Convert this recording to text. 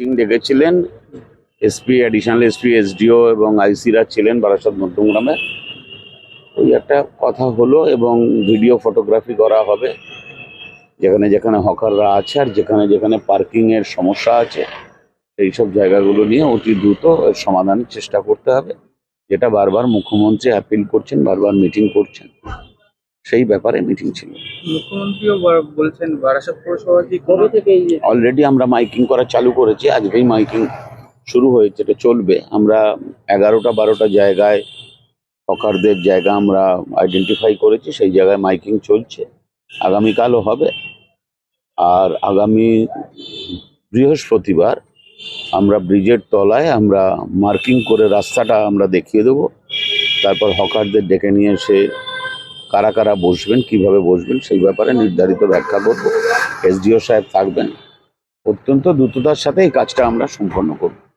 Meeting ডেকেছিলেন SP additional SP SDO এবং আইসিরা ছিলেন বারাসাত মধ্যমগ্রামে ওই একটা কথা হলো এবং ভিডিও ফটোগ্রাফি করা হবে। যেখানে যেখানে হকাররা আছে আর যেখানে যেখানে পার্কিংয়ের সমস্যা আছে, সেই সব জায়গাগুলো নিয়ে অতি দ্রুত সমাধানের চেষ্টা করতে হবে। যেটা বারবার মুখ্যমন্ত্রী অ্যাপিল করছেন, বারবার মিটিং করছেন। সেই ব্যাপারে মিটিং ছিল। মুখ্যমন্ত্রীও বলছেন বারাসাত পৌরসভা কি কবে থেকে অলরেডি আমরা মাইকিং করা চালু করেছি আজকেই মাইকিং শুরু হয়েছে এটা চলবে। আমরা এগারোটা বারোটা জায়গায় হকারদের জায়গা আমরা আইডেন্টিফাই করেছি সেই জায়গায় মাইকিং চলছে। আগামীকালও হবে। আর আগামী বৃহস্পতিবার আমরা ব্রিজের তলায় আমরা মার্কিং করে রাস্তাটা আমরা দেখিয়ে দেবো। তারপর হকারদের ডেকে নিয়ে এসে কারা কারা বসবেন, কীভাবে বসবেন, সেই ব্যাপারে নির্ধারিত ব্যাখ্যা করব। এসডিও সাহেব থাকবেন। অত্যন্ত দ্রুততার সাথে এই কাজটা আমরা সম্পন্ন করব।